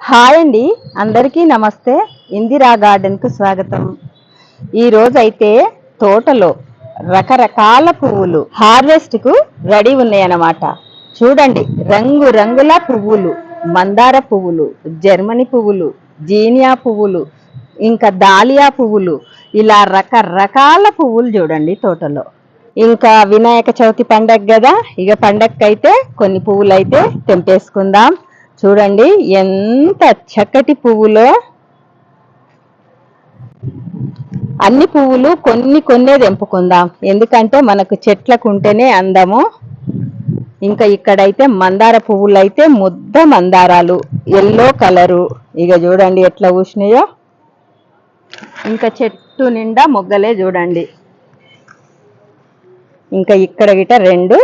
Hi అండి. అందరికీ నమస్తే. ఇందిరా గార్డెన్కు స్వాగతం. ఈరోజు అయితే తోటలో రకరకాల పువ్వులు హార్వెస్ట్కు రెడీ ఉన్నాయన్నమాట. చూడండి రంగు రంగుల పువ్వులు మందార పువ్వులు జర్మనీ పువ్వులు జీనియా పువ్వులు ఇంకా దాలియా పువ్వులు ఇలా రకరకాల పువ్వులు చూడండి తోటలో. ఇంకా వినాయక చవితి పండగ కదా ఇక పండగకైతే కొన్ని పువ్వులు అయితే తెంపేసుకుందాం. చూడండి ఎంత చక్కటి పువ్వులో అన్ని పువ్వులు కొన్ని కొన్నే తెంపుకుందాం. ఎందుకంటే మనకు చెట్లకు ఉంటేనే అందము. ఇంకా ఇక్కడైతే మందార పువ్వులు అయితే ముద్ద మందారాలు ఎల్లో కలరు. ఇక చూడండి ఎట్లా పూసినాయో. ఇంకా చెట్టు నిండా మొగ్గలే చూడండి. ఇంకా ఇక్కడ గిట రెండు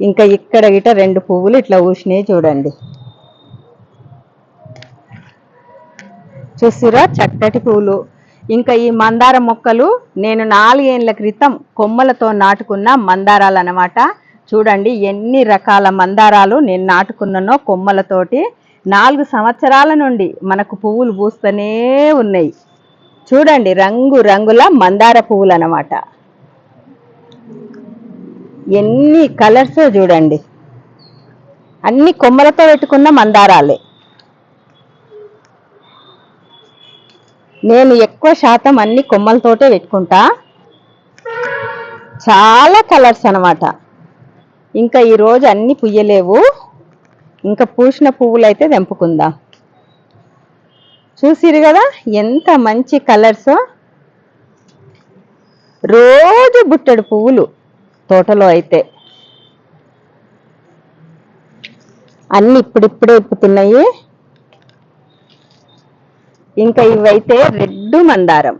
ఇంకా ఇక్కడ ఇట రెండు పువ్వులు ఇట్లా ఊసినాయి చూడండి. చూసిరా చక్కటి పువ్వులు ఇంకా ఈ మందార మొక్కలు నేను నాలుగేళ్ళ క్రితం కొమ్మలతో నాటుకున్న మందారాలు అన్నమాట చూడండి ఎన్ని రకాల మందారాలు నేను నాటుకున్నానో కొమ్మలతోటి. నాలుగు సంవత్సరాల నుండి మనకు పువ్వులు పూస్తూనే ఉన్నాయి. చూడండి రంగు రంగుల మందార పువ్వులు అన్నమాట ఎన్ని కలర్స్ చూడండి. అన్ని కొమ్మలతో పెట్టుకున్న మందారాలే. నేను ఎక్కువ శాతం అన్ని కొమ్మలతోటే పెట్టుకుంటా. చాలా కలర్స్ అనమాట ఇంకా ఈరోజు అన్ని పుయ్యలేవు. ఇంకా పూసిన పువ్వులు అయితే తెంపుకుందాం. చూసిరు కదా ఎంత మంచి కలర్స్. రోజు బుట్టెడు పువ్వులు. తోటలో అయితే. అన్ని ఇప్పుడిప్పుడే ఇప్పుతున్నాయి ఇంకా ఇవైతే రెడ్ మందారం.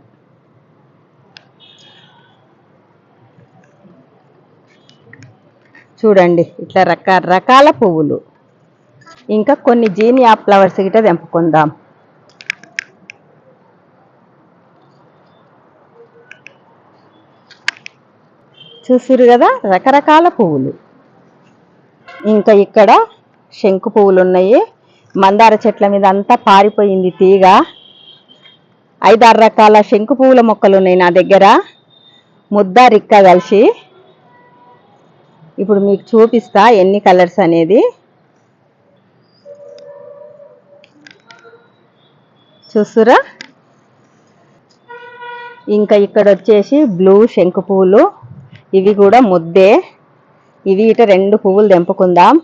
చూడండి ఇట్లా రకరకాల పువ్వులు. ఇంకా కొన్ని జీనియా ఫ్లవర్స్ గిట తెంపుకుందాం. చూసిరు కదా రకరకాల పువ్వులు. ఇంకా ఇక్కడ శంకు పువ్వులు ఉన్నాయి మందార చెట్ల మీద అంతా పారిపోయింది తీగ. ఐదారు రకాల శంకు పువ్వుల మొక్కలు ఉన్నాయి నా దగ్గర. ముద్ద రిక్క కలిసి. ఇప్పుడు మీకు చూపిస్తా ఎన్ని కలర్స్ అనేది. చూసురా ఇంకా ఇక్కడ వచ్చేసి బ్లూ శంకు పువ్వులు. ఇవి కూడా ముద్దే. ఇవి ఇట రెండు పువ్వులు తెంపుకుందాం.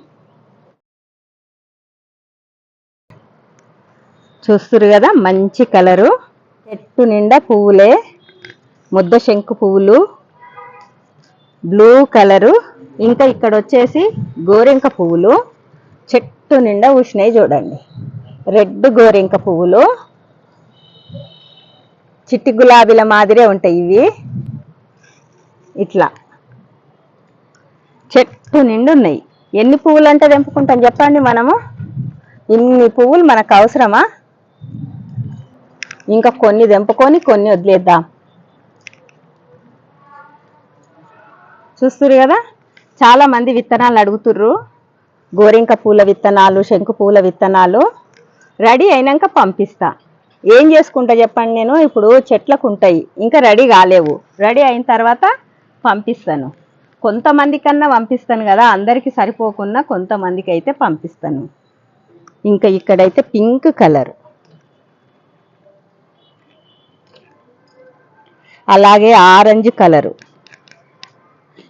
చూస్తురు కదా మంచి కలరు. చెట్టు నిండా పువ్వులే. ముద్ద శంకు పువ్వులు. Blue colour. ఇంకా ఇక్కడ వచ్చేసి గోరింక పువ్వులు. చెట్టు నిండా ఉష్ణయి చూడండి. రెడ్ గోరింక పువ్వులు. చిట్టి గులాబీల మాదిరే ఉంటాయి ఇవి. ఇట్లా. చెట్టు నిండు ఉన్నాయి. ఎన్ని పువ్వులు అంటే తెంపుకుంటాం చెప్పండి మనము? ఇన్ని పువ్వులు మనకు అవసరమా? ఇంకా కొన్ని తెంపుకొని కొన్ని వదిలేద్దాం. చూస్తురు కదా? చాలా మంది విత్తనాలు అడుగుతుర్రు. గోరింక పూల విత్తనాలు శంకు పూల విత్తనాలు. రెడీ అయినాక పంపిస్తా. ఏం చేసుకుంటా చెప్పండి నేను? ఇప్పుడు చెట్లకు ఉంటాయి. ఇంకా రెడీ కాలేవు. రెడీ అయిన తర్వాత పంపిస్తాను. కొంతమంది కన్నా పంపిస్తాను కదా అందరికీ సరిపోకుండా కొంతమందికి అయితే పంపిస్తాను. ఇంకా ఇక్కడైతే పింక్ కలర్. అలాగే ఆరెంజ్ కలరు.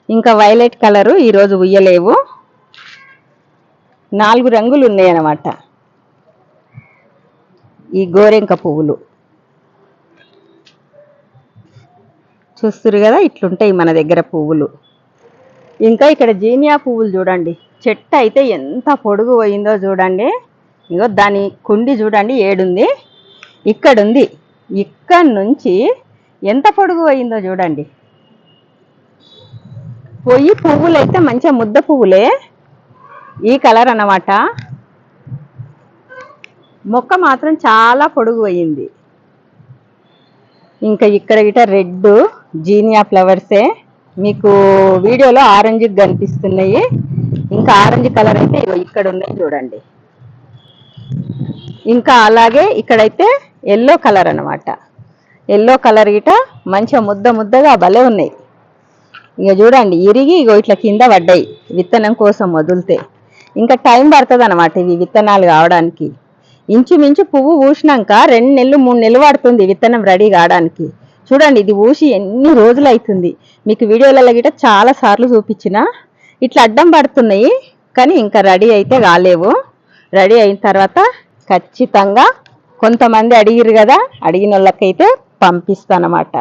ఇంకా వైలెట్ కలరు ఈరోజు ఉయ్యలేవు. నాలుగు రంగులు ఉన్నాయన్నమాట. ఈ గోరెంక పువ్వులు. చూస్తురు కదా ఇట్లుంటాయి మన దగ్గర పువ్వులు. ఇంకా ఇక్కడ జీనియా పువ్వులు చూడండి. చెట్టు అయితే ఎంత పొడుగు పోయిందో చూడండి. ఇగో దాని కుండి చూడండి ఏడుంది. ఇక్కడ ఉంది ఇక్కడ నుంచి ఎంత పొడుగు పోయిందో చూడండి. పొయ్యి పువ్వులు అయితే మంచిగా ముద్ద పువ్వులే. ఈ కలర్ అన్నమాట. మొక్క మాత్రం చాలా పొడుగు అయింది ఇంకా ఇక్కడ గిట రెడ్ జీనియా ఫ్లవర్సే. మీకు వీడియోలో ఆరెంజ్ కనిపిస్తున్నాయి. ఇంకా ఆరెంజ్ కలర్ అయితే ఇగో ఇక్కడ ఉన్నాయి చూడండి. ఇంకా అలాగే ఇక్కడైతే ఎల్లో కలర్ అనమాట ఎల్లో కలర్ గిట మంచిగా ముద్ద ముద్దగా భలే ఉన్నాయి. ఇక చూడండి ఇరిగి ఇగో ఇట్లా కింద పడ్డాయి విత్తనం కోసం వదిలితే. ఇంకా టైం పడుతుంది అనమాట ఇవి విత్తనాలు కావడానికి. ఇంచుమించు పువ్వు పూసినాక రెండు నెలలు మూడు నెలలు పడుతుంది విత్తనం రెడీ కావడానికి. చూడండి ఇది ఊసి ఎన్ని రోజులు అవుతుంది మీకు వీడియోలలో గిట చాలా సార్లు చూపించిన. ఇట్లా అడ్డం పడుతున్నాయి కానీ ఇంకా రెడీ అయితే కాలేవు. రెడీ అయిన తర్వాత ఖచ్చితంగా కొంతమంది అడిగిరు కదా అడిగిన వాళ్ళకైతే పంపిస్తానమాట.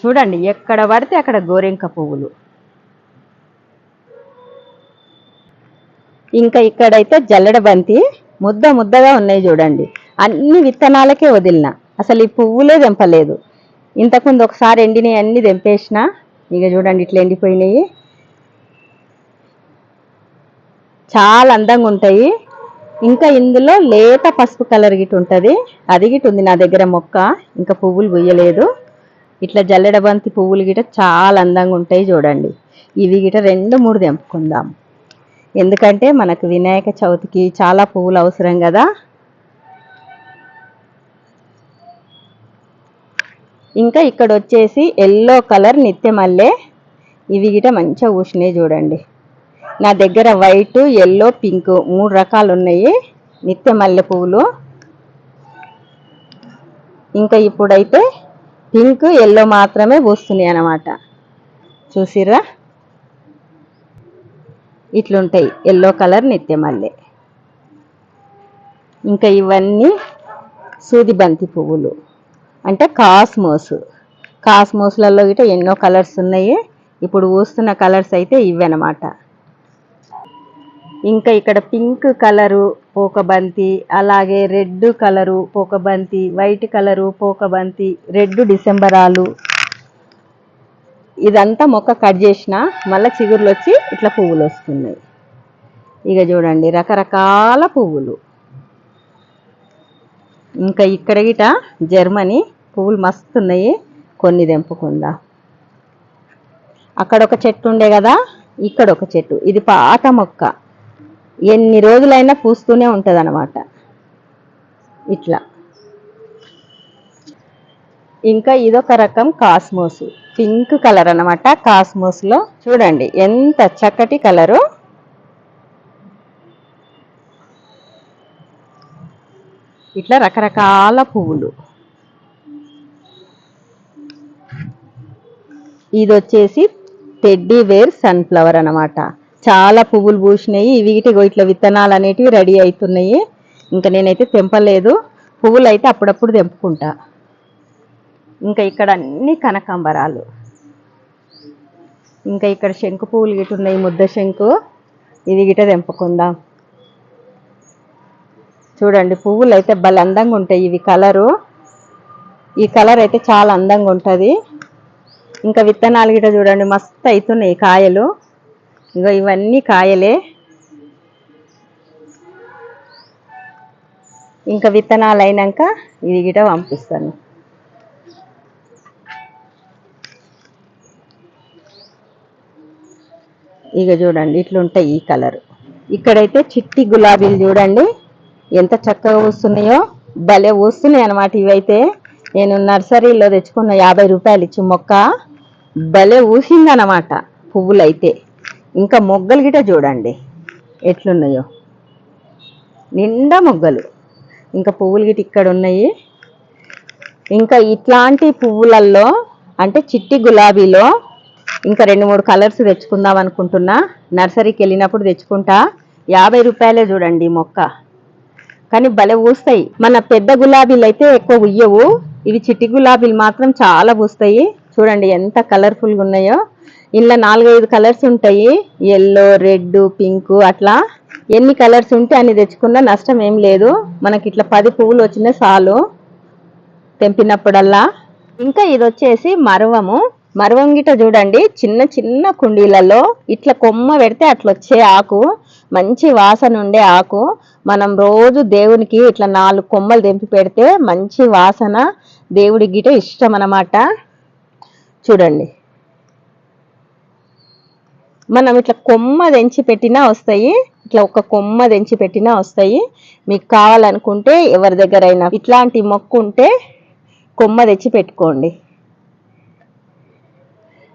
చూడండి ఎక్కడ పడితే అక్కడ గోరెంక పువ్వులు. ఇంకా ఇక్కడైతే జల్లెడ బంతి ముద్ద ముద్దగా ఉన్నాయి చూడండి. అన్ని విత్తనాలకే వదిలిన. అసలు ఈ పువ్వులే తెంపలేదు. ఇంతకుముందు ఒకసారి ఎండినవి అన్నీ తెంపేసిన ఇక చూడండి ఇట్లా ఎండిపోయినాయి. చాలా అందంగా ఉంటాయి. ఇంకా ఇందులో లేత పసుపు కలర్ గిట్ ఉంటుంది. అది గిట్ ఉంది నా దగ్గర మొక్క. ఇంకా పువ్వులు గుయ్యలేదు ఇట్లా జల్లెడబంతి పువ్వులు గిట చాలా అందంగా ఉంటాయి చూడండి. ఇవి గిట రెండు మూడు తెంపుకుందాం. ఎందుకంటే మనకు వినాయక చవితికి చాలా పువ్వులు అవసరం కదా. ఇంకా ఇక్కడ వచ్చేసి ఎల్లో కలర్ నిత్య మల్లె ఇవి గిట మంచిగా ఊసినాయి చూడండి. నా దగ్గర వైట్ ఎల్లో పింక్ మూడు రకాలు ఉన్నాయి నిత్య మల్లె పువ్వులు. ఇంకా ఇప్పుడైతే పింక్ ఎల్లో మాత్రమే పూస్తున్నాయి అన్నమాట. చూసిర్రా? ఇట్లుంటాయి ఎల్లో కలర్ నిత్య మల్లె ఇంకా ఇవన్నీ సూది బంతి పువ్వులు. అంటే కాస్మోస్. కాస్మోస్లలో గిట ఎన్నో కలర్స్ ఉన్నాయి. ఇప్పుడు పూస్తున్న కలర్స్ అయితే ఇవన్నమాట ఇంకా ఇక్కడ పింక్ కలరు పోకబంతి అలాగే రెడ్ కలరు పోకబంతి వైట్ కలరు పోకబంతి రెడ్ డిసెంబరాలు. ఇదంతా మొక్క కట్ చేసిన మళ్ళీ చిగురులు వచ్చి ఇట్లా పువ్వులు వస్తున్నాయి. ఇక చూడండి రకరకాల పువ్వులు. ఇంకా ఇక్కడ గిట జర్మనీ పువ్వులు మస్తు ఉన్నాయి కొన్ని తెంపుకుందా. అక్కడ ఒక చెట్టు ఉండే కదా? ఇక్కడ ఒక చెట్టు. ఇది పాత మొక్క. ఎన్ని రోజులైనా పూస్తూనే ఉంటుంది అనమాట ఇట్లా. ఇంకా ఇదొక రకం కాస్మోస్. పింక్ కలర్ అనమాట కాస్మోస్లో. చూడండి ఎంత చక్కటి కలరు. ఇట్లా రకరకాల పువ్వులు. ఇది వచ్చేసి టెడ్డీ వేర్ సన్ఫ్లవర్ అన్నమాట. చాలా పువ్వులు పూసినాయి ఇవి ఇట్లా విత్తనాలు అనేటివి రెడీ అవుతున్నాయి ఇంకా నేనైతే తెంపలేదు. పువ్వులు అయితే అప్పుడప్పుడు తెంపుకుంటా. ఇంకా ఇక్కడ అన్ని కనకాంబరాలు. ఇంకా ఇక్కడ శంకు పువ్వులు గిట ఉన్నాయి ముద్ద శంకు. ఇది గిట తెంపుకుందాం. చూడండి పువ్వులు అయితే భలే అందంగా ఉంటాయి ఇవి కలరు. ఈ కలర్ అయితే చాలా అందంగా ఉంటుంది ఇంకా విత్తనాలు గిట చూడండి మస్తు అవుతున్నాయి కాయలు. ఇంకా ఇవన్నీ కాయలే. ఇంకా విత్తనాలు అయినాక ఇది గిట పంపిస్తాను. ఇక చూడండి ఇట్లుంటాయి ఈ కలర్. ఇక్కడైతే చిట్టి గులాబీలు చూడండి ఎంత చక్కగా వస్తున్నాయో భలే వస్తున్నాయి అనమాట ఇవైతే. నేను నర్సరీలో తెచ్చుకున్న యాభై రూపాయలు ఇచ్చి మొక్క. భలే ఊసిందనమాట పువ్వులైతే. ఇంకా మొగ్గలు గిట చూడండి. ఎట్లున్నాయో. నిండా మొగ్గలు. ఇంకా పువ్వులు గిట ఇక్కడ ఉన్నాయి ఇంకా ఇట్లాంటి పువ్వులల్లో అంటే చిట్టి గులాబీలో ఇంకా రెండు మూడు కలర్స్ తెచ్చుకుందాం అనుకుంటున్నా. నర్సరీకి వెళ్ళినప్పుడు తెచ్చుకుంటా. యాభై రూపాయలే చూడండి మొక్క. కానీ భలే పూస్తాయి. మన పెద్ద గులాబీలు అయితే ఎక్కువ ఉయ్యవు. ఇవి చిట్టి గులాబీలు మాత్రం చాలా పూస్తాయి. చూడండి ఎంత కలర్ఫుల్గా ఉన్నాయో. ఇందులో నాలుగైదు కలర్స్ ఉంటాయి. ఎల్లో రెడ్ పింక్ అట్లా. ఎన్ని కలర్స్ ఉంటే అన్ని తెచ్చుకున్నా నష్టం ఏం లేదు. మనకి ఇట్లా పది పువ్వులు వచ్చినా చాలు. తెంపినప్పుడల్లా. ఇంకా ఇది వచ్చేసి మరవము. మరవం గిట చూడండి. చిన్న చిన్న కుండీలలో ఇట్లా కొమ్మ పెడితే అట్లా వచ్చే ఆకు. మంచి వాసన ఉండే ఆకు. మనం రోజు దేవునికి ఇట్లా నాలుగు కొమ్మలు తెంపి పెడితే మంచి వాసన దేవుడి గిట ఇష్టం అన్నమాట. చూడండి. మనం ఇట్లా కొమ్మ తెంచి పెట్టినా వస్తాయి. ఇట్లా ఒక కొమ్మ తెంచి పెట్టినా వస్తాయి. మీకు కావాలనుకుంటే ఎవరి దగ్గరైనా ఇట్లాంటి మొక్క ఉంటే కొమ్మ తెచ్చి పెట్టుకోండి.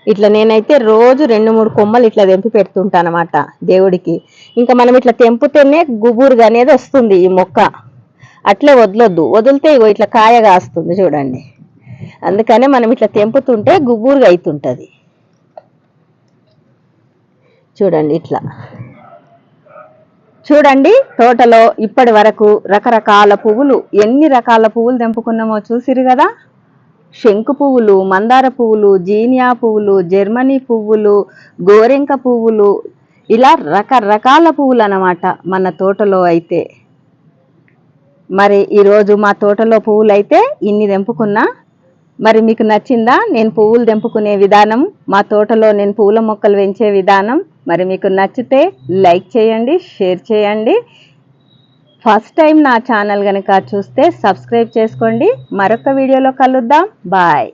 ఇట్లా నేనైతే రోజు రెండు మూడు కొమ్మలు ఇట్లా తెంపి పెడుతుంటాను అనమాట దేవుడికి. ఇంకా మనం ఇట్లా తెంపుతేనే గుబురుగా అనేది వస్తుంది ఈ మొక్క. అట్లే వదలొద్దు. వదిలితే ఇగో ఇట్లా కాయ కాస్తుంది చూడండి. అందుకనే మనం ఇట్లా తెంపుతుంటే గుబూరుగా అవుతుంటుంది చూడండి ఇట్లా. చూడండి తోటలో ఇప్పటి వరకు రకరకాల పువ్వులు ఎన్ని రకాల పువ్వులు తెంపుకున్నామో చూసిరు కదా? శంకు పువ్వులు మందార పువ్వులు జీనియా పువ్వులు జర్మనీ పువ్వులు గోరెంక పువ్వులు ఇలా రకరకాల పువ్వులు అన్నమాట మన తోటలో అయితే. మరి ఈరోజు మా తోటలో పువ్వులు అయితే ఇన్ని తెంపుకున్నా మరి మీకు నచ్చిందా? నేను పువ్వులు తెంపుకునే విధానం మా తోటలో నేను పువ్వుల మొక్కలు పెంచే విధానం. మరి మీకు నచ్చితే లైక్ చేయండి షేర్ చేయండి. ఫస్ట్ టైం నా ఛానల్ కనుక చూస్తే సబ్స్క్రైబ్ చేసుకోండి. మరొక వీడియోలో కలుద్దాం. బాయ్.